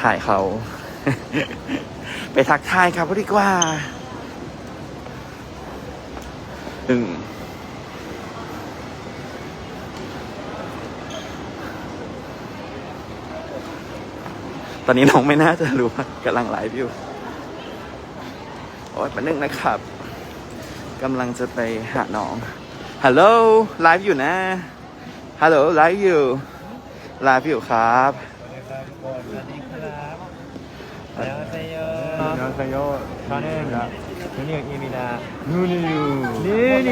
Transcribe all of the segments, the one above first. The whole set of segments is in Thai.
ถ่ายเขา ไปทักทายเขาดีกว่าหนึ่งตอนนี้น้องไม่น่าจะรู้ว่ากำลังไลฟ์อยู่โอ้ยมานึงนะครับกำลังจะไปหาน้อง ฮัลโหล ไลฟ์อยู่นะ ฮัลโหล ไลฟ์อยู่ ไลฟ์อยู่ครับสวัสดีครับสวัสดีครับ 안녕하세요 안녕하세요. 저는 누니입니다. 누니유 누니.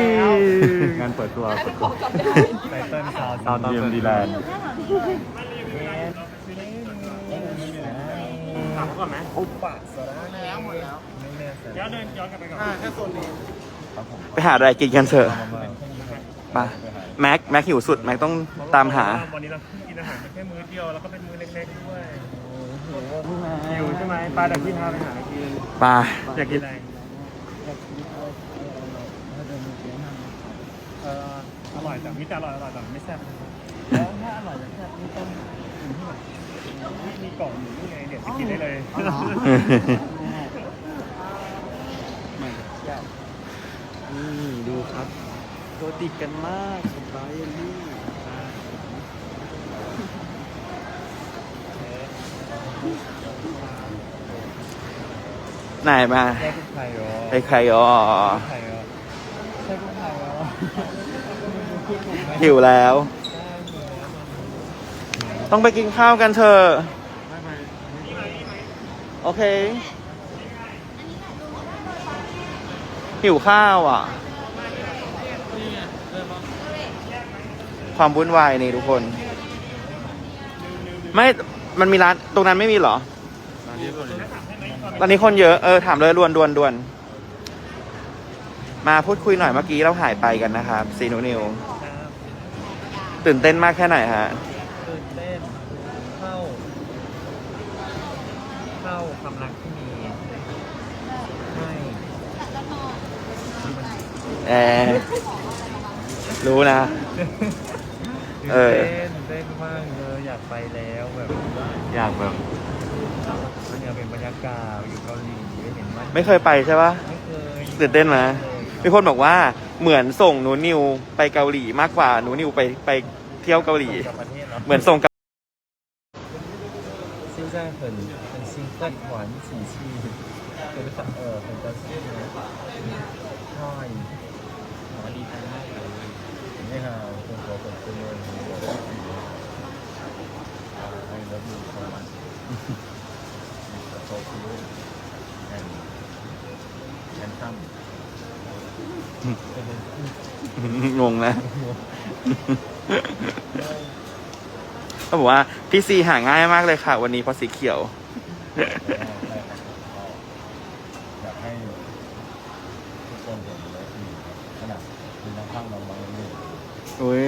งานเปิดตัวเปิดตัว ไตเติ้ลซาว ซาวด์ DMD Land ถามก่อนไหมอุปะสระแล้วหมดแล้วไม่แน่ใจย้อนเดินย้อนกลับไปก่อนแค่โซนนี้ ไปหาอะไรกินกันเถอะไปแม็ก แม็กหิวสุด แม็กต้องตามหา วันนี้เรากินอาหารแค่มื้อเดียวแล้วก็เป็นมื้อเล็กๆด้วย หิวใช่ไหมปลาดักที่พาไปหากินไปอยากกินอะไรเอออร่อยแต่มีแต่อร่อยอร่อยแต่ไม่แซ่บนะครับแล้วถ้าอร่อยแต่แซ่บนี่ต้องกินที่ไหนมีกล่องอยู่นี่ไงเดี๋ยวจะกินได้เลยนี่ดูครับ ตัวติดกันมากสบายลี่ ไหนมาแค่กุ๊กไข่เหรอไปใครอ๋อไข่เหรอใช่กุ๊กไข่เหรอหิวแล้ว ต้องไปกินข้าวกันเถอะโอเค หิวข้าวอะ ความวุ่นวายนี่ทุกคน ไม่ มันมีร้านตรงนั้นไม่มีเหรอตอนนี้คนเยอะเออถามเลยรวนดวนดวนมาพูดคุยหน่อยเมื่อกี้เราหายไปกันนะครับซีนูนิวตื่นเต้นมากแค่ไหนฮะตื่นเต้นเข้า เข้าความรักที่มีให้แอร์รู้นะ เออตื่นเต้นมากเลยอยากไปแล้วแบบอยากแบบมันอยากเป็นบรรยากาศอยู่เกาหลีไม่เห็นมันไม่เคยไปใช่ปะตื่นเต้นไหมมีคนบอกว่าเหมือนส่งหนูนิวไปเกาหลีมากกว่าหนูนิวไปไปเที่ยวเกาหลีเหมือนส่งกับซิ่งแรเป็นเป็นซิงเกิลหวานสีชีเป็นเออเป็นตัวซีนะใช่ดีใจมากเลยนี่ค่ะคนขอขอบคุณเลย งงนะก็บอกว่าพี่ซีหาง่ายมากเลยค่ะ วันนี้เพราะสีเขียวอยากให้ทุกคนเห็นเลยขนาดคุณนั่งข้างเราบางเลยอ้ย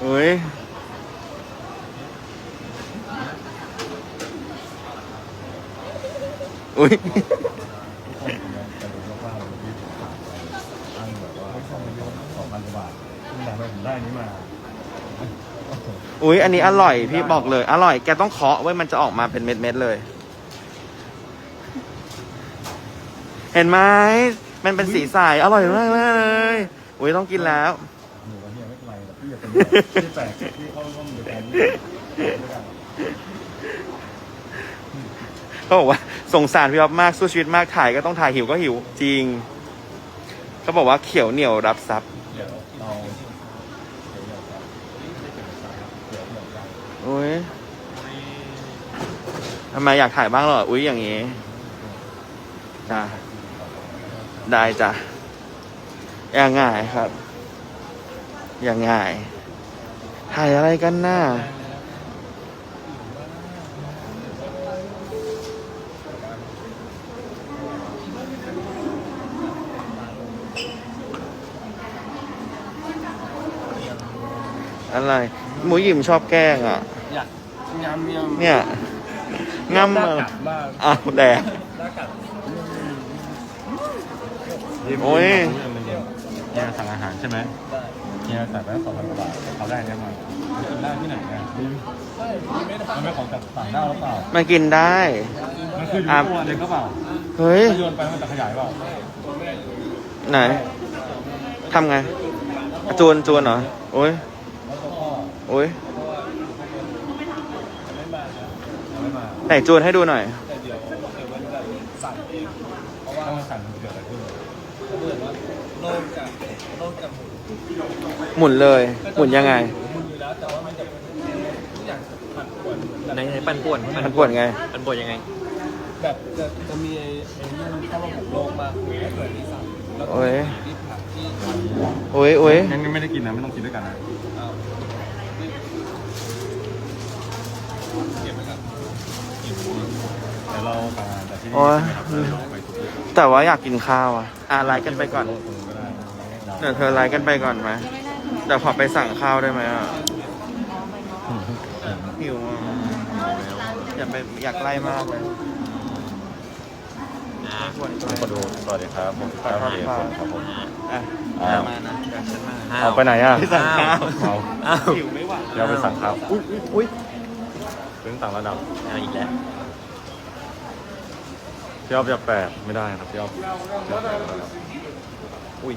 อันนี้มาอุ้ยอันนี้อร่อยพี่บอกเลย อร่อย แกต้องเคาะไว้มันจะออกมาเป็นเม็ดๆเลย เห็นไหมมันเป็นสีใสอร่อยมากเลยอุ้ยต้องกินแล้ว หนูกับเฮียไม่ เป็นไรหรอกพี่จะเป็นแบบที่แปลกที่เขาร่วมด้วยกันด้วยกันเขาบอกว่าสงสารพี่อ๊อฟมากสู้ชีวิตมากถ่ายก็ต้องถ่ายหิวก็หิวจริงเขาบอกว่าเขียวเหนียวรับซับเดี๋ยวเราเดี๋ยวเราจะเดี๋ยวเราจะอุ้ยทำไมอยากถ่ายบ้างเหรออุ้ยอย่างงี้จ้ะได้จ้ะอย่างง่ายครับอ ย่างง่ายถ่ายอะไรกันน่าอะไร หมูหยิมชอบแกล้งอะ อยากยำยำเนี่ยง่ำน่ามากัดมากอ้าวแดกน่ากัดโอ้ยเฮียสั่งอาหารใช่ไหม เฮียสั่งไปแล้วสองพันกว่าบาทแต่เขาได้เนี่ยมามันกินได้ที่ไหนเนี่ยมันเป็นของจากต่างด้าวหรือเปล่า มันกินได้ มันคืออยู่อะตัวเด็กก็เปล่าเฮ้ย ถ้าโยนไปมันจะขยายเปล่าไหนทำไงจูนจูนเหรอ โอ้ยแล้วตัวพ่อโอ้ยไม่มาไม่มาไหนจูนให้ดูหน่อยแต่เดี๋ยวเดี๋ยวมันจะสั่งเองเพราะว่าต้องสั่งเกิดอะไรขึ้นถ้าเกิดว่าโลกจากโลกจาก หมุนหมุนเลย หมุนยังไงหมุนอยู่แล้วแต่ว่ามันจะทุกอย่างผันผวนไหนไหนปั่นป่วนมันปวดไง ปั่นป่วนยังไง แบบจะจะมีไอ้ไอ้นี่มันเข้ามาบุกโลกมากเลยถ้าเกิดที่สั่งแล้วก็โอ้ย ที่ผักที่โอ้ยโอ้ยงั้นไม่ได้กินนะไม่ต้องกินด้วยกันนะเก็บไว้ครับเดี๋ยวเรามาจากที่นี่โอ้ยใช่ไหมครับเดี๋ยวเราไปทุกที่แต่ว่าอยากกินข้าวอะ อะไลน์กันไปก่อน ตรงก็ได้ เดี๋ยวเธอไลน์กันไปก่อนไหมเดี๋ยวขอไปสั่งข้าวได้ไหมอะหิวอะอยากไปอยากไล่มากเลยไม่ควรทุกคนดูสวัสดีครับผมข้าวเย็นครับผมอะอ้าวมานะเดี๋ยวฉันมาเอาไปไหนอะไปสั่งข้าวเอาอ้าวหิวไม่ไหวเดี๋ยวไปสั่งข้าวอุ้ยอุ้ยถึงต่างระดับเอาอีกแล้วพี่อ๊อฟอย่าแปลกไม่ได้ครับพี่อ๊อฟอย่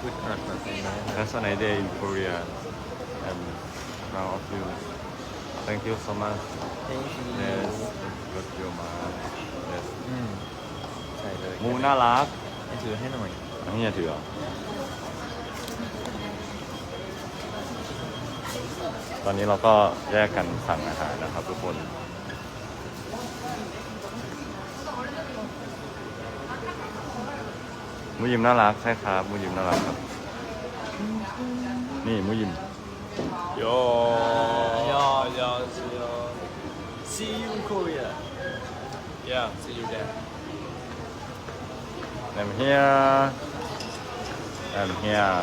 าแปลกนะครับอุ้ยพูดอ่านมาเป็นนะ That's a nice day in Korea and proud of you thank you so much yes good you man yes อืมใช่เลยมูน่ารักให้ถือให้หน่อยอันนี้อย่าถือเหรอตอนนี้เราก็แยกกันสั่งอาหารนะครับทุกคน มูยิมน่ารักใช่ครับมูยิมน่ารักครับ นี่มูยิมโยยอยอ See you in Korea yeah see you there I'm here I'm here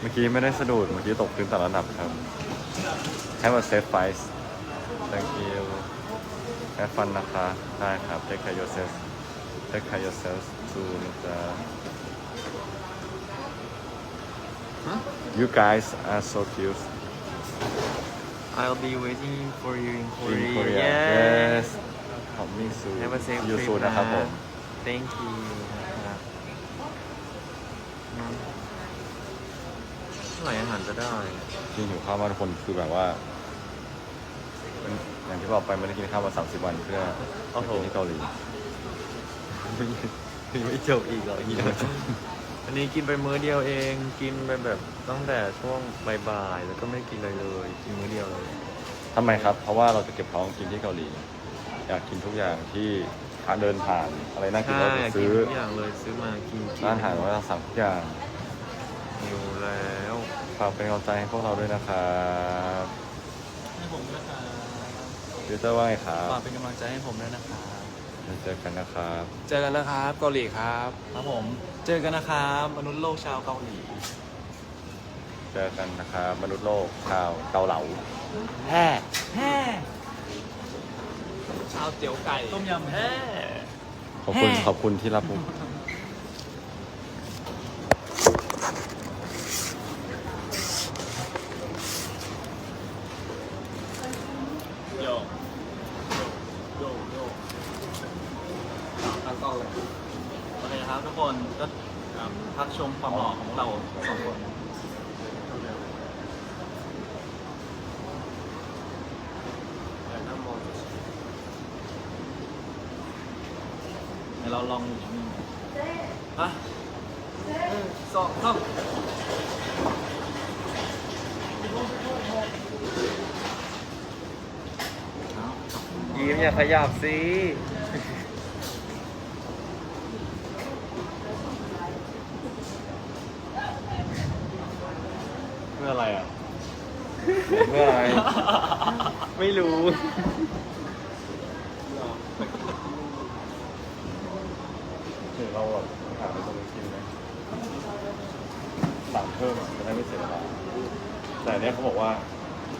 เมื่อกี้ไม่ได้สะดุด เมื่อกี้ตกพื้นแต่ระดับครับ Have a safe flight Thank you Have fun นะคะ ได้ครับ Take care yourself Take care yourself too นะจ๊ะ You guys are so cute I'll be waiting for you in in Korea Korea yes Yes Coming soon Have a safe You trip soon นะครับผม Thank you นะครับอืมเมื่อไหร่อาหารจะได้ที่หิวข้าวมากทุกคนคือแบบว่าเป็น อย่างที่บอกไปไม่ได้กินข้าวมาสามสิบวันเพื่อโอ้โห ไปกินที่เกาหลีไม่จบอีกเหรอเฮียอันนี้กินไปมื้อเดียวเอง กินไปแบบตั้งแต่ช่วงบ่ายๆแล้วก็ไม่กินอะไรเลย กินมื้อเดียวเลย ทำไมครับ เพราะว่าเราจะเก็บท้องกินที่เกาหลี อยากกินทุกอย่างที่ทานเดินผ่านอะไรน่ากินใช่เราอไปยากกินซื้อทุกอย่างเลยซื้อมากินกินร้านอาหารว่าเราสั่งทุกอย่างหิวแล้ว ฝากเป็นกำลังใจให้พวกเราด้วยนะครับ ให้ผมด้วยนะครับ ฟิวเตอร์ว่าไงครับฝากเป็นกำลังใจให้ผมด้วยนะครับ เจอกันนะครับ เจอกันนะครับเกาหลีครับ ครับผม เจอกันนะครับมนุษย์โลกชาวเกาหลี เจอกันนะครับมนุษย์โลกชาวเกาเหลาแห่แห่ชาวเตี๋ยวไก่ต้มยำแห่ขอบคุณแฮ่ขอบคุณที่รับมุก โยโยโยตั้งกล้องเลยโอ เคครับทุกคนก็พักชมความหล่อของเราสองคนเดี๋ยวเราลองอยู่นี่ฮะหนึ่งสองสามยิ้มอย่าขยับสิ เพื่ออะไรอะเมื่อไหรไม่รู้คือเราแบบหาอะไรตรงนี้กินไหมสั่งเพิ่มอะจะได้ไม่เสียเวลาแต่อันเนี้ยเขาบอกว่า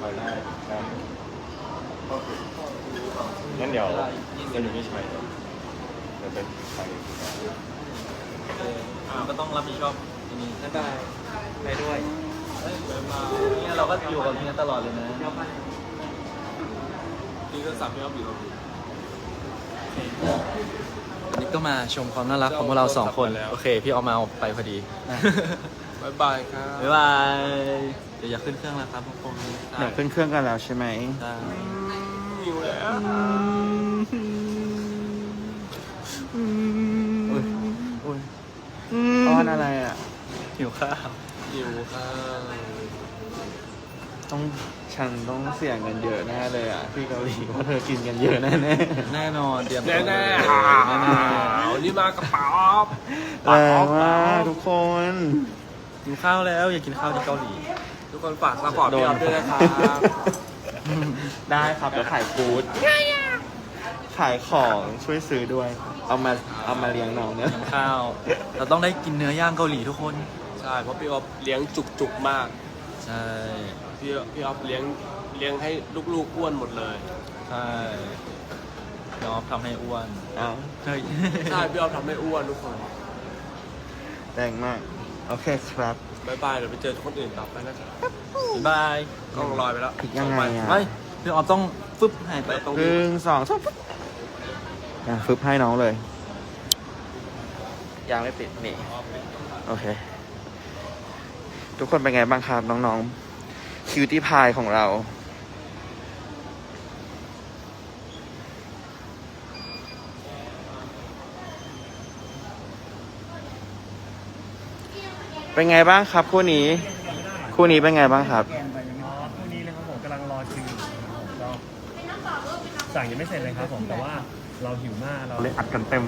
ไปได้นะงั้นเดี๋ยวจะอยู่นี่ใช่ไหมจะเป็นใครก็ต้องรับผิดชอบทีนี้บ๊ายบายไปด้วย เนี่ยเราก็อยู่กับเฮียตลอดเลยนะนี่ก็สับพี่อ๊อฟอยู่ตรงนี้วันนี้ก็มาชมความน่ารักของพวกเราสองคนโอเค พี่เอามาเอาไปพอดีบายบายครับบ๊ายบายเดี๋ยวอยากขึ้นเครื่องแล้วครับทุกคนเดี๋ยวขึ้นเครื่องกันแล้วใช่ไหมใช่หิวแล้วอุ้ยอุ้ยอ้อนอะไรอะหิวข้าว หิวข้าวต้องฉันต้องเสี่ยงเงินเยอะแน่เลยอะที่เกาหลีเพราะเธอกินกันเยอะแน่แน่แน่นอนเตรียมตัวแน่แน่เลยแน่ๆนี่มากระเป๋าแรงมากทุกคนกินข้าวแล้วอยากกินข้าวที่เกาหลี ทุกคนฝากซัพพอร์ตพี่อ๊อฟด้วยนะครับได้ครับเดี๋ยวขายฟู้ดขายของช่วยซื้อด้วย เอามาเอามาเลี้ยงน้องเนี่ยกินข้าว เราต้องได้กินเนื้อย่างเกาหลีทุกคนใช่เพราะพี่อ๊อฟเลี้ยงจุกๆมาก ใช่พี่พี่อ๊อฟเลี้ยงเลี้ยงให้ลูกๆอ้วนหมดเลยใช่ยอมทำให้อ้วนเอาเฮ้ยใช่พี่อ๊อฟทำให้อ้วนทุกคนแรงมาก โอเคครับ บายบายเดี๋ยวไปเจอคนอื่นต่อไปนะครับบ๊ายบายกล้องลอยไปแล้วอีกยังไงอะไม่พี่ออฟต้องฟึบหายไปตรงหนึ่งสองสามฟึบอะฟึบให้น้องเลย ยังไม่ปิดนี่ โอเค ทุกคนเป็นไงบ้างครับ น้องๆคิวตี้พายของเรา เป็นไงบ้างครับคู่นี้ คู่นี้เป็นไงบ้างครับอ๋อพรุ่งนี้นะครับผมกำลังรอคิวอยู่นะครับผมก็สั่งยังไม่เสร็จเลยครับผมแต่ว่าเราหิวมากเราเลยอัดกันเต็ม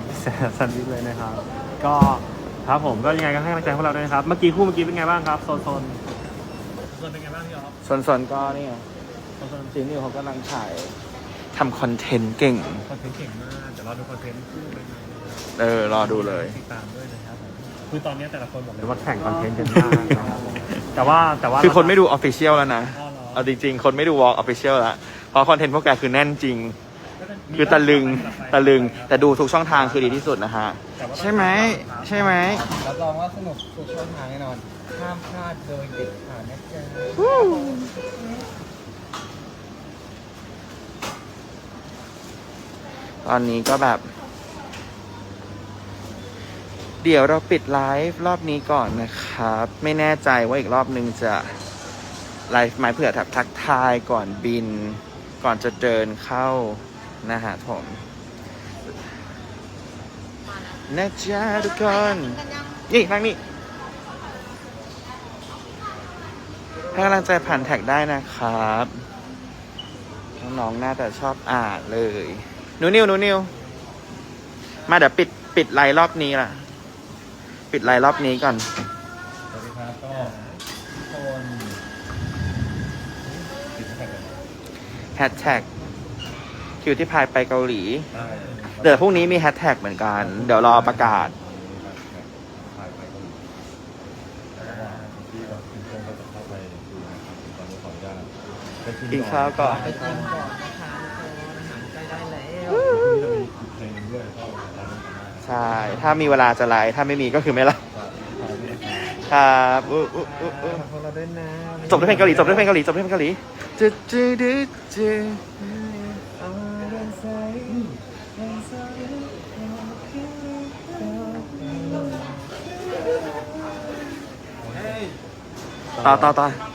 แซนด์วิชเลยนะครับ ก็ ครับผมก็ยังไงก็ให้กำลังใจพวกเราด้วยนะครับ เมื่อกี้คู่เมื่อกี้เป็นไงบ้างครับโซนโซนโซนเป็นไงบ้างพี่ออฟส่วนๆก็นี่ไงโซนโซนซีนิวเขากำลังถ่ายทำคอนเทนต์เก่ง คอนเทนต์เก่งมากเดี๋ยวเราดูคอนเทนต์คู่ไปไหนนะครับเออ รอดูเลย ติดตามด้วยนะครับผมคือตอนนี้แต่ละคนบอกเลยว่าแข่งคอนเทนต์กันมากนะครับผมแต่ว่าแต่ว่า คือคนไม่ดูออฟฟิเชียลแล้วนะอ๋อเหรอเอาจริงๆ คนไม่ดูวอล์กออฟฟิเชียลแล้วเพราะคอนเทนต์พวกแกคือแน่นจริงก็จะมี คือตะลึงตะลึงแต่แต่ดูทุกช่องทางคือดีที่สุดนะฮะ ใช่ไหมใช่ไหมรับรองว่าสนุกทุกช่องทางแน่นอนห้ามพลาดโดยเด็ดขาดนะจ๊ะตอนนี้ก็แบบ เดี๋ยวเราปิดไลฟ์รอบนี้ก่อนนะครับ ไม่แน่ใจว่าอีกรอบนึงจะไลฟ์ไหมเผื่อทักทักทายก่อนบิน ก่อนจะเดินเข้า นะฮะผมนะจ๊ะทุกคนนี่นั่งนี่ให้กำลังใจผ่านแท็กได้นะครับ น้องๆน่าจะชอบอ่านเลยหนูนิวหนูนิวมาเดี๋ยวปิดปิดไลน์รอบนี้ล่ะ ปิดไลน์รอบนี้ก่อนสวัสดีครับก็ทุกคนติดแท็กเลยแฮชแท็ก คิวที่พายไปเกาหลีได้เดี๋ยวพรุ่งนี้มีแฮชแท็กเหมือนกัน เดี๋ยวรอประกาศถ่ายไปเกาหลีแล้วก็ที่แบบคุณเพื่อนก็จะเข้าไปดูนะครับตอนนี้ขออนุญาตไปกินข้าวก่อน ไปกินก่อนนะคะทุกคนอาหารใกล้ได้แล้วพรุ่งนี้จะมีเพลงด้วยเข้าตอนนั้นก็ได้ใช่ ถ้ามีเวลาจะไลฟ์ถ้าไม่มีก็คือไม่ไลฟ์ถ่ายด้วยนะครับครับอุ๊อุ๊อุ๊อุ๊ขอบคุณเราด้วยนะจบด้วยเพลงเกาหลีจบด้วยเพลงเกาหลีจบด้วยเพลงเกาหลีจืดจืดจืด จืดต่อต่อต่อ